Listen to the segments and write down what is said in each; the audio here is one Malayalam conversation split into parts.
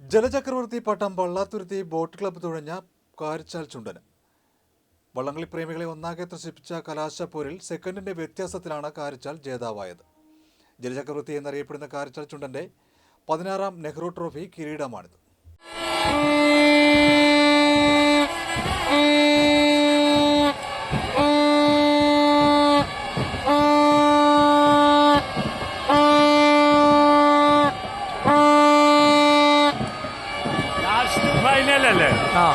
ജലചക്രവർത്തി പട്ടം വള്ളാത്തുരുത്തി ബോട്ട് ക്ലബ്ബ് തുഴഞ്ഞ കാരിച്ചാൽ ചുണ്ടന്. വള്ളംകളി പ്രേമികളെ ഒന്നാകെ ത്രസിപ്പിച്ച കലാശപ്പോരിൽ സെക്കൻഡിന്റെ വ്യത്യാസത്തിലാണ് കാരിച്ചാൽ ജേതാവായത്. ജലചക്രവർത്തി എന്നറിയപ്പെടുന്ന കാരിച്ചാൽ ചുണ്ടന്റെ പതിനാറാം നെഹ്റു ട്രോഫി കിരീടമാണിത്. ലാസ്റ്റ് ഫൈനൽ അല്ലേ ആ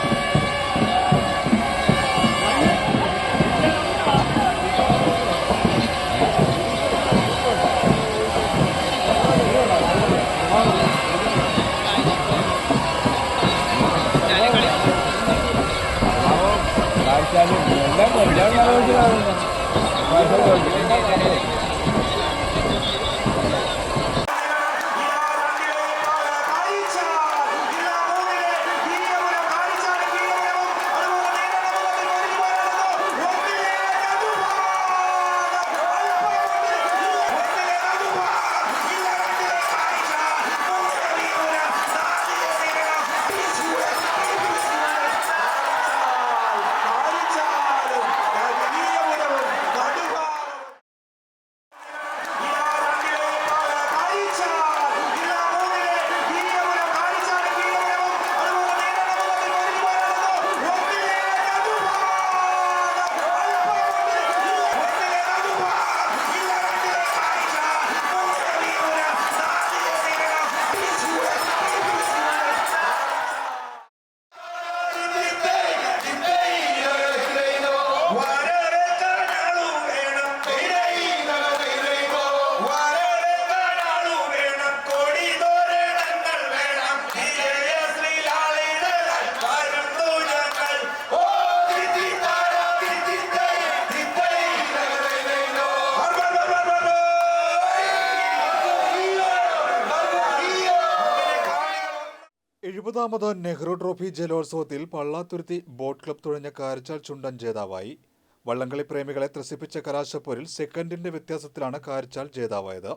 എഴുപതാമത് നെഹ്റു ട്രോഫി ജലോത്സവത്തിൽ പള്ളാത്തുരുത്തി ബോട്ട് ക്ലബ് തുഴഞ്ഞ കാരിച്ചാൽ ചുണ്ടൻ ജേതാവായി. വള്ളംകളി പ്രേമികളെ ത്രസിപ്പിച്ച കലാശപ്പോരിൽ സെക്കൻഡിന്റെ വ്യത്യാസത്തിലാണ് കാരിച്ചാൽ ജേതാവായത്.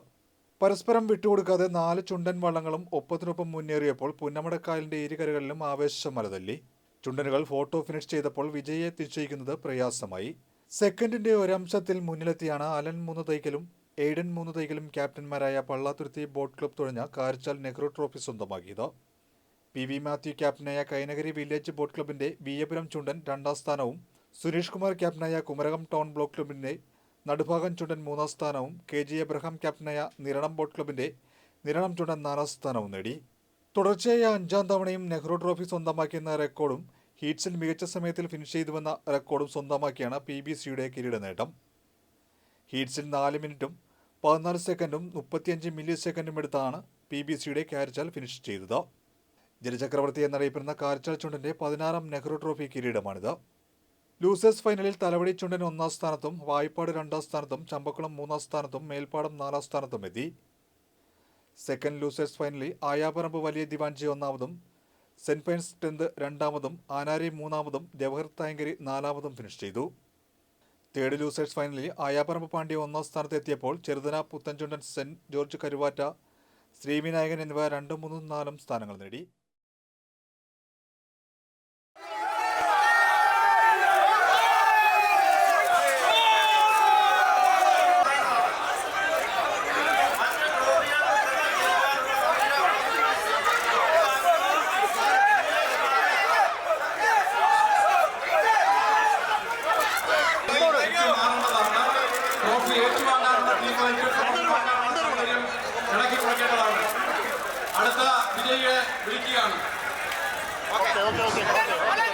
പരസ്പരം വിട്ടുകൊടുക്കാതെ നാല് ചുണ്ടൻ വള്ളങ്ങളും ഒപ്പത്തിനൊപ്പം മുന്നേറിയപ്പോൾ പുന്നമടക്കായലിന്റെ ഇരുകരകളിലും ആവേശം മലതല്ലി ചുണ്ടനുകൾ ഫോട്ടോ ഫിനിഷ് ചെയ്തപ്പോൾ വിജയെ നിശ്ചയിക്കുന്നത് പ്രയാസമായി. സെക്കൻഡിന്റെ ഒരംശത്തിൽ മുന്നിലെത്തിയാണ് അലൻ മൂന്ന് തൈക്കലും എയ്ഡൻ മൂന്ന് തൈക്കലും ക്യാപ്റ്റന്മാരായ പള്ളാത്തുരുത്തി ബോട്ട് ക്ലബ് തുഴഞ്ഞ കാരിച്ചാൽ നെഹ്റു ട്രോഫി സ്വന്തമാക്കിയത്. പി വി മാത്യു ക്യാപ്റ്റനായ കൈനഗരി വില്ലേജ് ബോട്ട് ക്ലബിന്റെ വിയപുരം ചുണ്ടൻ രണ്ടാം സ്ഥാനവും സുരേഷ് കുമാർ ക്യാപ്റ്റനായ കുമരകം ടൗൺ ബ്ലോക്ക് ക്ലബിന്റെ നടുഭാഗം ചുണ്ടൻ മൂന്നാം സ്ഥാനവും കെ ജി എബ്രഹാം ക്യാപ്റ്റനായ നിരണം ബോട്ട് ക്ലബിന്റെ നിരണം ചുണ്ടൻ നാലാം സ്ഥാനവും നേടി. തുടർച്ചയായ അഞ്ചാം തവണയും നെഹ്റു ട്രോഫി സ്വന്തമാക്കിയെന്ന റെക്കോർഡും ഹീറ്റ്സിൽ മികച്ച സമയത്തിൽ ഫിനിഷ് ചെയ്തുവെന്ന റെക്കോർഡും സ്വന്തമാക്കിയാണ് പി ബി സിയുടെ കിരീട നേട്ടം. ഹീറ്റ്സിൽ നാല് മിനിറ്റും പതിനാല് സെക്കൻഡും മുപ്പത്തിയഞ്ച് മില്ലി സെക്കൻഡും എടുത്താണ് പി ബി സിയുടെ ക്യാരിച്ചാൽ ഫിനിഷ് ചെയ്തത്. ജലചക്രവർത്തി എന്നറിയപ്പെടുന്ന കാർച്ചൽ ചുണ്ടന്റെ പതിനാറാം നെഹ്റു ട്രോഫി കിരീടമാണിത്. ലൂസേഴ്സ് ഫൈനലിൽ തലവടി ചുണ്ടൻ ഒന്നാം സ്ഥാനത്തും വായ്പാട് രണ്ടാം സ്ഥാനത്തും ചമ്പക്കുളം മൂന്നാം സ്ഥാനത്തും മേൽപ്പാടം നാലാം സ്ഥാനത്തും എത്തി. സെക്കൻഡ് ലൂസേഴ്സ് ഫൈനലിൽ ആയാപറമ്പ് വലിയ ദിവാൻജി ഒന്നാമതും സെന്റ് പൈൻസ് ടെന്ത് രണ്ടാമതും ആനാരി മൂന്നാമതും ജവഹർ തായങ്കരി നാലാമതും ഫിനിഷ് ചെയ്തു. തേർഡ് ലൂസേഴ്സ് ഫൈനലിൽ ആയാപറമ്പ് പാണ്ഡ്യ ഒന്നാം സ്ഥാനത്ത് എത്തിയപ്പോൾ ചെറുതന പുത്തൻചുണ്ടൻ സെന്റ് ജോർജ് കരുവാറ്റ ശ്രീവിനായകൻ എന്നിവ രണ്ടും മൂന്നും നാലും സ്ഥാനങ്ങൾ നേടി. Te